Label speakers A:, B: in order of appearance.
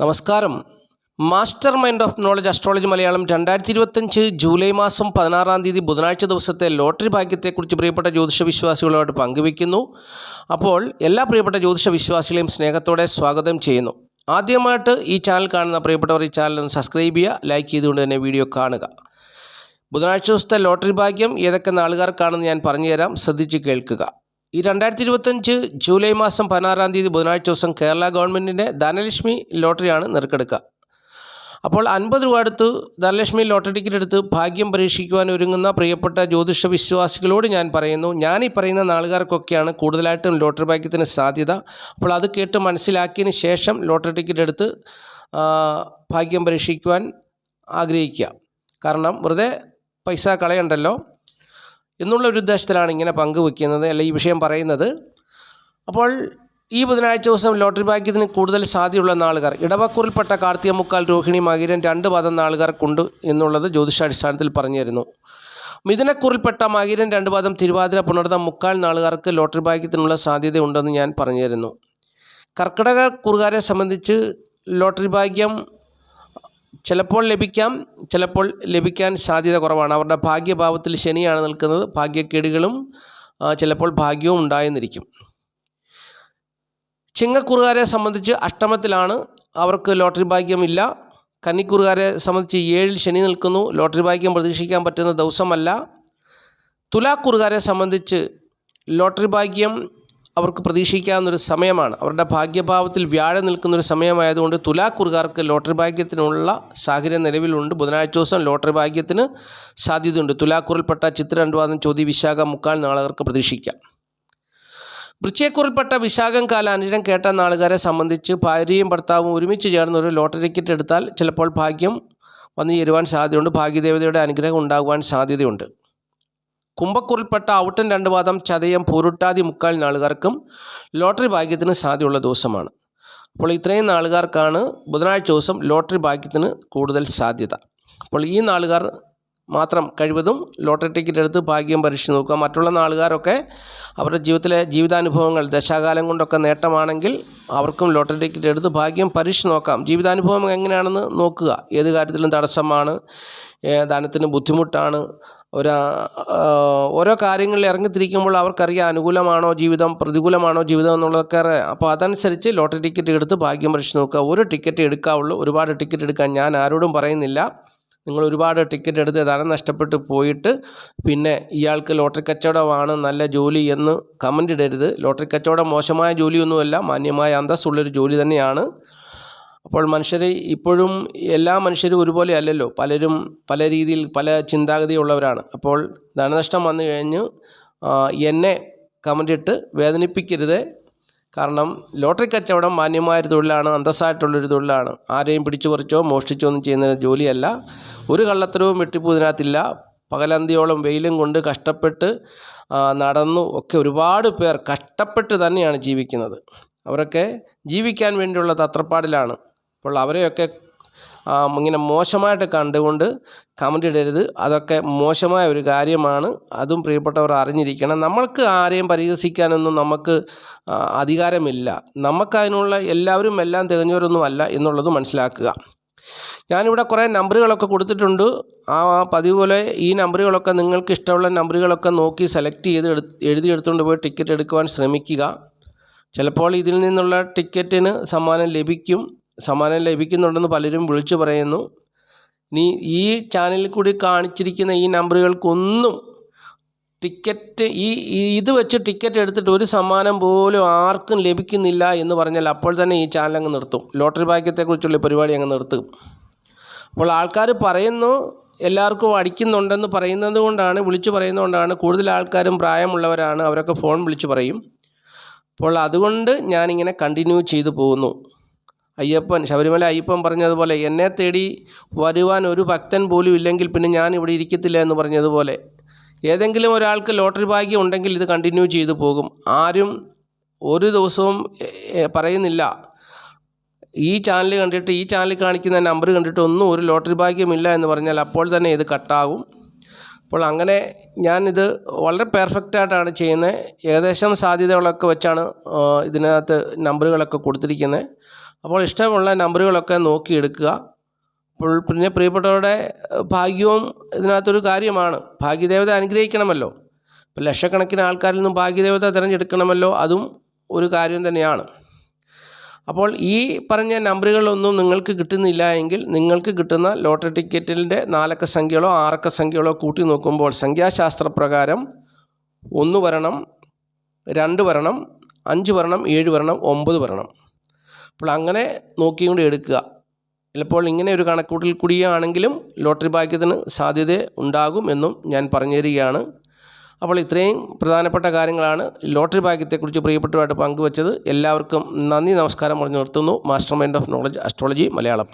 A: നമസ്കാരം. Master mind of knowledge astrology Malayalam രണ്ടായിരത്തി ഇരുപത്തഞ്ച് ജൂലൈ മാസം പതിനാറാം തീയതി ബുധനാഴ്ച ദിവസത്തെ ലോട്ടറി ഭാഗ്യത്തെക്കുറിച്ച് പ്രിയപ്പെട്ട ജ്യോതിഷ വിശ്വാസികളുമായിട്ട് പങ്കുവയ്ക്കുന്നു. അപ്പോൾ എല്ലാ പ്രിയപ്പെട്ട ജ്യോതിഷ വിശ്വാസികളെയും സ്നേഹത്തോടെ സ്വാഗതം ചെയ്യുന്നു. ആദ്യമായിട്ട് ഈ ചാനൽ കാണുന്ന പ്രിയപ്പെട്ടവർ ഈ ചാനൽ ഒന്ന് സബ്സ്ക്രൈബ് ചെയ്യുക ലൈക്ക് ചെയ്തുകൊണ്ട് തന്നെ വീഡിയോ കാണുക. ബുധനാഴ്ച ദിവസത്തെ ലോട്ടറി ഭാഗ്യം ഏതൊക്കെ നാളുകാർക്കാണെന്ന് ഞാൻ പറഞ്ഞുതരാം. ശ്രദ്ധിച്ച് കേൾക്കുക. ഈ രണ്ടായിരത്തി ഇരുപത്തഞ്ച് ജൂലൈ മാസം പതിനാറാം തീയതി ബുധനാഴ്ച ദിവസം കേരള ഗവൺമെന്റിന്റെ ധനലക്ഷ്മി ലോട്ടറിയാണ് നെറുക്കെടുക്കുക. അപ്പോൾ അൻപത് രൂപ എടുത്ത് ധനലക്ഷ്മി ലോട്ടറി ടിക്കറ്റ് എടുത്ത് ഭാഗ്യം പരീക്ഷിക്കുവാൻ ഒരുങ്ങുന്ന പ്രിയപ്പെട്ട ജ്യോതിഷ വിശ്വാസികളോട് ഞാൻ പറയുന്നു ഞാൻ ഈ പറയുന്ന നാളുകാർക്കൊക്കെയാണ് കൂടുതലായിട്ടും ലോട്ടറി ഭാഗ്യത്തിന് സാധ്യത. അപ്പോൾ അത് കേട്ട് മനസ്സിലാക്കിയതിന് ശേഷം ലോട്ടറി ടിക്കറ്റ് എടുത്ത് ഭാഗ്യം പരീക്ഷിക്കുവാൻ ആഗ്രഹിക്കുക. കാരണം വെറുതെ പൈസ കളയണ്ടല്ലോ. എന്നുള്ള ഒരു ഉദ്ദേശത്തിലാണ് ഇങ്ങനെ പങ്കുവെക്കുന്നത് അല്ലെ ഈ വിഷയം പറയുന്നത്. അപ്പോൾ ഈ ബുധനാഴ്ച ദിവസം ലോട്ടറി ഭാഗ്യത്തിന് കൂടുതൽ സാധ്യതയുള്ള നാളുകാർ ഇടവക്കൂറിൽപ്പെട്ട കാർത്തിക മുക്കാൽ രോഹിണി മകിരൻ രണ്ട് പദം നാളുകാർക്കുണ്ട് എന്നുള്ളത് ജ്യോതിഷാടിസ്ഥാനത്തിൽ പറഞ്ഞു തരുന്നു മിഥുനക്കൂറിൽപ്പെട്ട മകിരൻ രണ്ട് പാദം തിരുവാതിര പുണർതം മുക്കാൽ നാളുകാർക്ക് ലോട്ടറി ഭാഗ്യത്തിനുള്ള സാധ്യതയുണ്ടെന്ന് ഞാൻ പറഞ്ഞു തരുന്നു കർക്കിടക കുറുകാരെ സംബന്ധിച്ച് ലോട്ടറി ഭാഗ്യം ചിലപ്പോൾ ലഭിക്കാം ചിലപ്പോൾ ലഭിക്കാൻ സാധ്യത കുറവാണ്. അവരുടെ ഭാഗ്യഭാവത്തിൽ ശനിയാണ് നിൽക്കുന്നത്. ഭാഗ്യക്കേടുകളും ചിലപ്പോൾ ഭാഗ്യവും ഉണ്ടായെന്നിരിക്കും. ചിങ്ങക്കുറുകാരെ സംബന്ധിച്ച് അഷ്ടമത്തിലാണ്. അവർക്ക് ലോട്ടറി ഭാഗ്യമില്ല. കന്നിക്കുറുകാരെ സംബന്ധിച്ച് ഏഴിൽ ശനി നിൽക്കുന്നു. ലോട്ടറി ഭാഗ്യം പ്രതീക്ഷിക്കാൻ പറ്റുന്ന ദിവസമല്ല. തുലാക്കുറുകാരെ സംബന്ധിച്ച് ലോട്ടറി ഭാഗ്യം അവർക്ക് പ്രതീക്ഷിക്കാവുന്നൊരു സമയമാണ്. അവരുടെ ഭാഗ്യഭാവത്തിൽ വ്യാഴം നിൽക്കുന്നൊരു സമയമായതുകൊണ്ട് തുലാക്കുറുകാർക്ക് ലോട്ടറി ഭാഗ്യത്തിനുള്ള സാഹചര്യം നിലവിലുണ്ട്. ബുധനാഴ്ച ദിവസം ലോട്ടറി ഭാഗ്യത്തിന് സാധ്യതയുണ്ട്. തുലാക്കുറിൽപ്പെട്ട ചിത്ര രണ്ടുവാദം ചോദ്യ വിശാഖ മുക്കാൽ നാളുകൾക്ക് പ്രതീക്ഷിക്കാം. വൃച്ചയക്കുറിൽപ്പെട്ട വിശാഖം കാല അനുജം കേട്ട നാളുകാരെ സംബന്ധിച്ച് ഭാര്യയും ഭർത്താവും ഒരുമിച്ച് ചേർന്ന് ഒരു ലോട്ടറി ടിക്കറ്റ് എടുത്താൽ ചിലപ്പോൾ ഭാഗ്യം വന്നു ചേരുവാൻ സാധ്യതയുണ്ട്. ഭാഗ്യദേവതയുടെ അനുഗ്രഹം ഉണ്ടാകുവാൻ സാധ്യതയുണ്ട്. കുംഭക്കുറിൽപ്പെട്ട ഔട്ടൻ രണ്ട് പാദം ചതയം പൂരുട്ടാതി മുക്കാൽ നാളുകാർക്കും ലോട്ടറി ഭാഗ്യത്തിന് സാധ്യതയുള്ള ദിവസമാണ്. അപ്പോൾ ഇത്രയും നാളുകാർക്കാണ് ബുധനാഴ്ച ദിവസം ലോട്ടറി ഭാഗ്യത്തിന് കൂടുതൽ സാധ്യത. അപ്പോൾ ഈ നാളുകാർ മാത്രം കഴിവതും ലോട്ടറി ടിക്കറ്റ് എടുത്ത് ഭാഗ്യം പരീക്ഷിച്ച് നോക്കുക. മറ്റുള്ള നാളുകാരൊക്കെ അവരുടെ ജീവിതത്തിലെ ജീവിതാനുഭവങ്ങൾ ദശാകാലം കൊണ്ടൊക്കെ നേട്ടമാണെങ്കിൽ അവർക്കും ലോട്ടറി ടിക്കറ്റ് എടുത്ത് ഭാഗ്യം പരീക്ഷിച്ച് നോക്കാം. ജീവിതാനുഭവം എങ്ങനെയാണെന്ന് നോക്കുക. ഏത് കാര്യത്തിലും തടസ്സമാണ് ദാനത്തിന് ബുദ്ധിമുട്ടാണ് ഒരു ഓരോ കാര്യങ്ങളിൽ ഇറങ്ങിത്തിരിക്കുമ്പോൾ അവർക്കറിയാം അനുകൂലമാണോ ജീവിതം പ്രതികൂലമാണോ ജീവിതം എന്നുള്ളതൊക്കെ അറിയാം. അപ്പോൾ അതനുസരിച്ച് ലോട്ടറി ടിക്കറ്റ് എടുത്ത് ഭാഗ്യം പരീക്ഷിച്ച് നോക്കുക. ഒരു ടിക്കറ്റ് എടുക്കാവുള്ളൂ. ഒരുപാട് ടിക്കറ്റ് എടുക്കാൻ ഞാൻ ആരോടും പറയുന്നില്ല. നിങ്ങൾ ഒരുപാട് ടിക്കറ്റ് എടുത്ത് ധനം നഷ്ടപ്പെട്ട് പോയിട്ട് പിന്നെ ഇയാൾക്ക് ലോട്ടറി കച്ചവടമാണ് നല്ല ജോലി എന്ന് കമന്റ് ഇടരുത്. ലോട്ടറി കച്ചവടം മോശമായ ജോലിയൊന്നുമല്ല. മാന്യമായ അന്തസ്സുള്ളൊരു ജോലി തന്നെയാണ്. അപ്പോൾ മനുഷ്യർ ഇപ്പോഴും എല്ലാ മനുഷ്യരും ഒരുപോലെ അല്ലല്ലോ. പലരും പല രീതിയിൽ പല ചിന്താഗതിയുള്ളവരാണ്. അപ്പോൾ ധനനഷ്ടം വന്നു കഴിഞ്ഞ്. എന്നെ കമന്റിട്ട് വേദനിപ്പിക്കരുത്. കാരണം ലോട്ടറി കച്ചവടം മാന്യമായൊരു തൊഴിലാണ് അന്തസ്സായിട്ടുള്ളൊരു തൊഴിലാണ്. ആരെയും പിടിച്ചു പറിച്ചോ മോഷ്ടിച്ചോ ഒന്നും ചെയ്യുന്ന ജോലിയല്ല. ഒരു കള്ളത്തരവും വെട്ടിപ്പൂ ഇതിനകത്തില്ല. പകലന്തിയോളം വെയിലും കൊണ്ട് കഷ്ടപ്പെട്ട് നടന്നു ഒക്കെ ഒരുപാട് പേർ കഷ്ടപ്പെട്ട് തന്നെയാണ് ജീവിക്കുന്നത്. അവരൊക്കെ ജീവിക്കാൻ വേണ്ടിയുള്ള തത്രപ്പാടിലാണ്. അപ്പോൾ അവരെയൊക്കെ ഇങ്ങനെ മോശമായിട്ട് കണ്ടുകൊണ്ട് കമന്റ് ഇടരുത്. അതൊക്കെ മോശമായ ഒരു കാര്യമാണ്. അതും പ്രിയപ്പെട്ടവർ അറിഞ്ഞിരിക്കണം. നമ്മൾക്ക് ആരെയും പരിഹസിക്കാനൊന്നും നമുക്ക് അധികാരമില്ല. നമുക്കതിനുള്ള എല്ലാവരും എല്ലാം തികഞ്ഞവരൊന്നും അല്ല എന്നുള്ളത് മനസ്സിലാക്കുക. ഞാനിവിടെ കുറേ നമ്പറുകളൊക്കെ കൊടുത്തിട്ടുണ്ട്. ആ പതിവ് പോലെ ഈ നമ്പറുകളൊക്കെ നിങ്ങൾക്ക് ഇഷ്ടമുള്ള നമ്പറുകളൊക്കെ നോക്കി സെലക്ട് ചെയ്ത് എഴുതിയെടുത്തുകൊണ്ട് പോയി ടിക്കറ്റ് എടുക്കുവാൻ ശ്രമിക്കുക. ചിലപ്പോൾ ഇതിൽ നിന്നുള്ള ടിക്കറ്റിന് സമ്മാനം ലഭിക്കും. സമ്മാനം ലഭിക്കുന്നുണ്ടെന്ന് പലരും വിളിച്ചു പറയുന്നു. നീ ഈ ചാനലിൽ കൂടി കാണിച്ചിരിക്കുന്ന ഈ നമ്പറുകൾക്കൊന്നും ടിക്കറ്റ് ഈ ഇത് വെച്ച് ടിക്കറ്റ് എടുത്തിട്ട് ഒരു സമ്മാനം പോലും ആർക്കും ലഭിക്കുന്നില്ല എന്ന് പറഞ്ഞാൽ അപ്പോൾ തന്നെ ഈ ചാനൽ അങ്ങ് നിർത്തും. ലോട്ടറി ഭാഗ്യത്തെക്കുറിച്ചുള്ള പരിപാടി അങ്ങ് നിർത്തും. അപ്പോൾ ആൾക്കാർ പറയുന്നു എല്ലാവർക്കും അടിക്കുന്നുണ്ടെന്ന് പറയുന്നത് കൊണ്ടാണ് വിളിച്ചു പറയുന്നതുകൊണ്ടാണ് കൂടുതൽ ആൾക്കാരും പ്രായമുള്ളവരാണ് അവരൊക്കെ ഫോൺ വിളിച്ചു പറയും. അപ്പോൾ അതുകൊണ്ട് ഞാനിങ്ങനെ കണ്ടിന്യൂ ചെയ്തു പോകുന്നു. അയ്യപ്പൻ ശബരിമല അയ്യപ്പൻ പറഞ്ഞതുപോലെ എന്നെ തേടി വരുവാൻ ഒരു ഭക്തൻ പോലും ഇല്ലെങ്കിൽ പിന്നെ ഞാൻ ഇവിടെ ഇരിക്കത്തില്ല എന്ന് പറഞ്ഞതുപോലെ. ഏതെങ്കിലും ഒരാൾക്ക് ലോട്ടറി ഭാഗ്യം ഉണ്ടെങ്കിൽ ഇത് കണ്ടിന്യൂ ചെയ്തു പോകും. ആരും ഒരു ദിവസവും പറയുന്നില്ല. ഈ ചാനൽ കണ്ടിട്ട് ഈ ചാനൽ കാണിക്കുന്ന നമ്പർ കണ്ടിട്ട് ഒന്നും ഒരു ലോട്ടറി ഭാഗ്യമില്ല എന്ന് പറഞ്ഞാൽ അപ്പോൾ തന്നെ ഇത് കട്ടാകും അപ്പോൾ അങ്ങനെ ഞാനിത് വളരെ പെർഫെക്റ്റായിട്ടാണ് ചെയ്യുന്നത്. ഏകദേശം സാധ്യതകളൊക്കെ വെച്ചാണ് ഇതിനകത്ത് നമ്പറുകളൊക്കെ കൊടുത്തിരിക്കുന്നത്. അപ്പോൾ ഇഷ്ടമുള്ള നമ്പറുകളൊക്കെ നോക്കിയെടുക്കുക. അപ്പോൾ പിന്നെ പ്രിയപ്പെട്ടവരുടെ ഭാഗ്യവും ഇതിനകത്തൊരു കാര്യമാണ്. ഭാഗ്യദേവത അനുഗ്രഹിക്കണമല്ലോ. ഇപ്പോൾ ലക്ഷക്കണക്കിന് ആൾക്കാരിൽ നിന്നും ഭാഗ്യദേവത തിരഞ്ഞെടുക്കണമല്ലോ. അതും ഒരു കാര്യം തന്നെയാണ്. അപ്പോൾ ഈ പറഞ്ഞ നമ്പറുകളൊന്നും നിങ്ങൾക്ക് കിട്ടുന്നില്ല എങ്കിൽ നിങ്ങൾക്ക് കിട്ടുന്ന ലോട്ടറി ടിക്കറ്റിന്റെ നാലക്ക സംഖ്യകളോ ആറക്ക സംഖ്യകളോ കൂട്ടി നോക്കുമ്പോൾ സംഖ്യാശാസ്ത്രപ്രകാരം ഒന്ന് വരണം രണ്ട് വരണം അഞ്ച് വരണം ഏഴ് വരണം ഒമ്പത് വരണം. അപ്പോൾ അങ്ങനെ നോക്കിയും കൂടി എടുക്കുക. ചിലപ്പോൾ ഇങ്ങനെ ഒരു കണക്കൂട്ടിൽ കൂടിയാണെങ്കിലും ലോട്ടറി ഭാഗ്യത്തിന് സാധ്യത ഉണ്ടാകും എന്നും ഞാൻ പറഞ്ഞു തരികയാണ് അപ്പോൾ ഇത്രയും പ്രധാനപ്പെട്ട കാര്യങ്ങളാണ് ലോട്ടറി ഭാഗ്യത്തെക്കുറിച്ച് പ്രിയപ്പെട്ടവരായിട്ട് പങ്കുവച്ചത്. എല്ലാവർക്കും നന്ദി നമസ്കാരം പറഞ്ഞു നിർത്തുന്നു. Master mind of knowledge astrology Malayalam.